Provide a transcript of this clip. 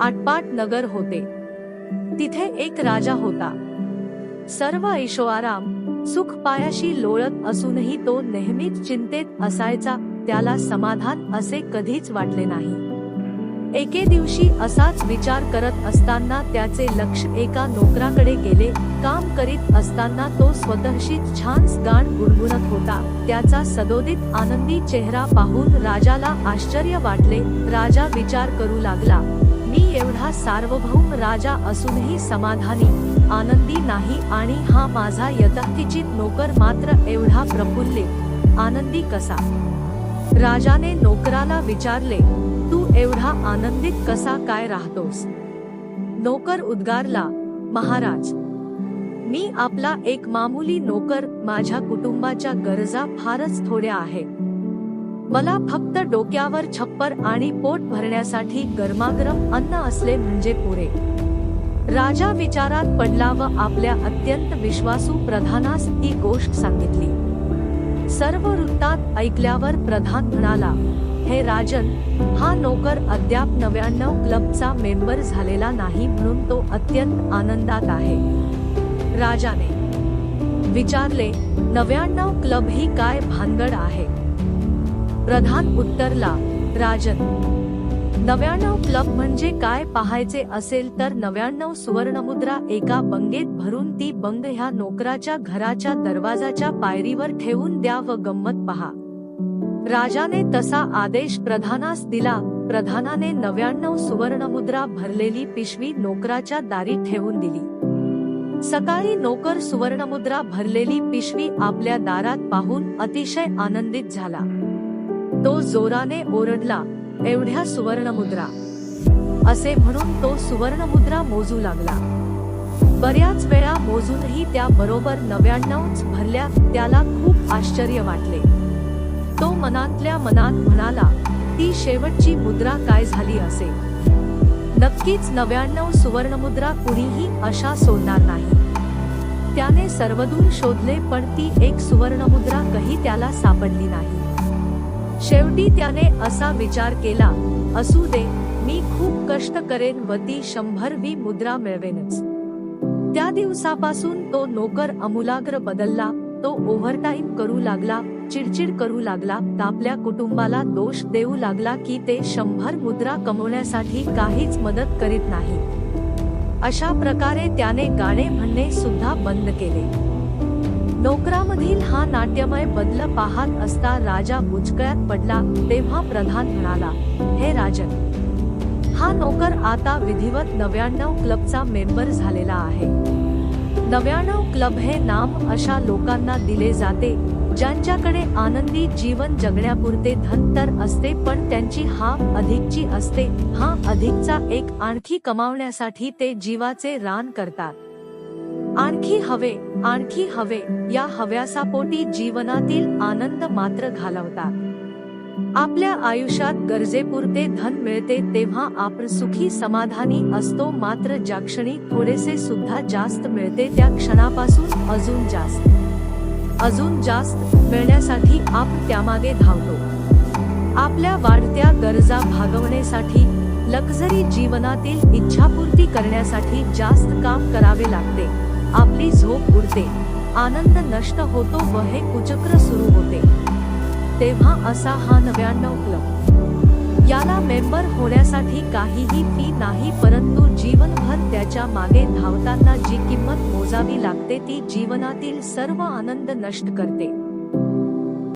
आटपाट नगर होते. तिथे एक राजा होता. सर्व ऐशोआराम सुख पायाशी लोळत असूनही तो नेहमीच चिंतेत असायचा त्याला समाधान असे कधीच वाटले नाही. एके दिवशी असाच विचार करत असताना त्याचे लक्ष एका नोकराकडे गेले काम करीत असताना तो स्वतःशी छान गाण गुणगुणत होता त्याचा सदोदित आनंदी चेहरा पाहून राजाला आश्चर्य वाटले राजा विचार करू लागला. मी एवढा सार्वभौम राजा असूनही समाधानी आनंदी नाही आणि हा माझा यथातिचित नोकर मात्र एवढा प्रफुल्लित. आनंदी कसा? राजाने नोकराला विचारले तू एवढा आनंदित कसा काय राहतोस? नोकर उद्गारला महाराज मी आपला एक मामूली नोकर माझ्या कुटुंबाच्या गरजा फारच थोड्या आहेत. मला फक्त डोक्यावर छप्पर आणि पोट भरण्यासाठी गरमागरम अन्न असले म्हणजे पुरे. राजा विचारात पडला व आपल्या अत्यंत विश्वासू प्रधानास ही गोष्ट सांगितली. सर्व वृत्तात ऐकल्यावर प्रधान म्हणाला हे राजन हा नोकर अद्याप नव्याण्णव क्लबचा मेंबर झालेला नाही म्हणून तो अत्यंत आनंदात आहे. राजाने विचारले नव्याण्णव क्लब ही काय भानगड आहे? प्रधान उत्तरला राजन नव्याण्णव क्लब म्हणजे काय पाहायचे असेल तर नव्याण्णव सुवर्णमुद्रा एका बंगेत भरून ती बंग ह्या नोकराच्या घराच्या दरवाजाच्या पायरीवर ठेवून द्या व गंमत पहा. राजाने तसा आदेश प्रधानास दिला. प्रधानाने नव्याण्णव सुवर्णमुद्रा भरलेली पिशवी नोकराच्या दारी ठेवून दिली. सकाळी नोकर सुवर्णमुद्रा भरलेली पिशवी आपल्या दारात पाहून अतिशय आनंदित झाला. तो जोराने ओरडला एवढ्या सुवर्णमुद्रा. असे म्हणून तो सुवर्णमुद्रा मोजू लागला. बऱ्याच वेळा मोजूनही त्या बरोबर नव्याण्णवच भरल्या त्याला खूप आश्चर्य वाटले. तो मनातल्या मनात म्हणाला ती शेवटची मुद्रा काय झाली असे? नक्कीच नव्याण्णव सुवर्णमुद्रा कुणीही अशा सोडणार नाही. त्याने सर्वदूर शोधले पण ती एक सुवर्णमुद्रा कही त्याला सापडली नाही. शेवटी त्याने असा विचार केला असू दे मी खूप कष्ट करेन व ती शंभरवी मुद्रा मिळवेनच. त्या दिवसापासून तो नोकर अमूलाग्र बदलला तो ओव्हरटाईम करू लागला चिडचिड करू लागला आपल्या कुटुंबाला दोष देऊ लागला की ते शंभर मुद्रा कमवण्यासाठी काहीच मदत करीत नाही. अशा प्रकारे त्याने गाणे म्हणणे सुद्धा बंद केले. नोकरामधील हा नाट्यमय बदल पाहत असता राजा मुचकळ्यात पडला तेव्हा प्रधान म्हणाला हे राजन हा नोकर आता विधिवत नव्याण्णव क्लबचा मेंबर झालेला आहे. नव्याण्णव क्लब हे नाम अशा लोकांना दिले जाते ज्यांच्याकडे आनंदी जीवन जगण्यापुरते धन तर असते पण त्यांची हा अधिकची असते हा अधिकचा एक आणखी कमावण्यासाठी ते जीवाचे रान करतात. आणखी हवे आणखी हवे या हव्यासापोटी जीवनातील आनंद मात्र घालवतात आपल्या आयुष्यात गरजेपुरते धन मिळते तेव्हा आपण सुखी समाधानी असतो मात्र ज्या क्षणी थोडेसे सुद्धा जास्त मिळते त्या क्षणापासून अजून जास्त. अजून जास्त मिळण्यासाठी आपण त्यामागे धावतो. आपल्या वाढत्या गरजा भागवण्यासाठी लक्झरी जीवनातील इच्छापूर्ती करण्यासाठी जास्त काम करावे लागते. आपली झोप उडते. आनंद नष्ट होतो व हे कुचक्र सुरू होते. तेव्हा असा हा नव्याण्णव क्लब. याला मेंबर होण्यासाठी काहीही फी नाही परंतु जीवनभर त्याच्यामागे धावताना जी किंमत मोजावी लागते ती जीवनातील सर्व आनंद नष्ट करते.